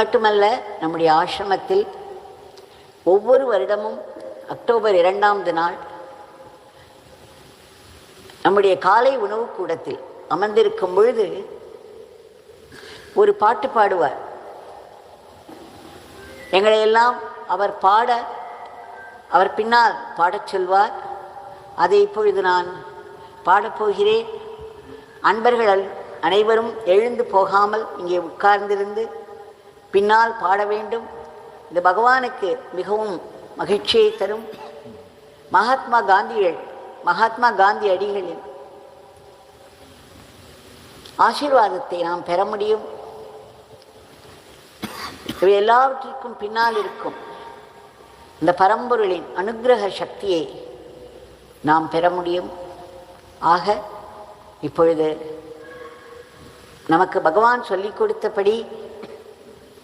மட்டுமல்ல நம்முடைய ஆசிரமத்தில் ஒவ்வொரு வருடமும் அக்டோபர் இரண்டாவது நாள் நம்முடைய காலை உணவு கூடத்தில் அமர்ந்திருக்கும் பொழுது ஒரு பாட்டு பாடுவார். எங்களையெல்லாம் அவர் பாட அவர் பின்னால் பாடச் சொல்வார். அதை இப்பொழுது நான் பாடப்போகிறேன் அன்பர்கள் அனைவரும் எழுந்து போகாமல் இங்கே உட்கார்ந்திருந்து பின்னால் பாட வேண்டும். இந்த பகவானுக்கு மிகவும் மகிழ்ச்சியை தரும். மகாத்மா காந்திகள் மகாத்மா காந்தி அடிகளின் ஆசீர்வாதத்தை நாம் பெற முடியும். இவை எல்லாவற்றிற்கும் பின்னால் இருக்கும் இந்த பரம்பொருளின் அனுக்கிரக சக்தியை நாம் பெற முடியும். ஆக இப்பொழுது நமக்கு பகவான் சொல்லிக் கொடுத்தபடி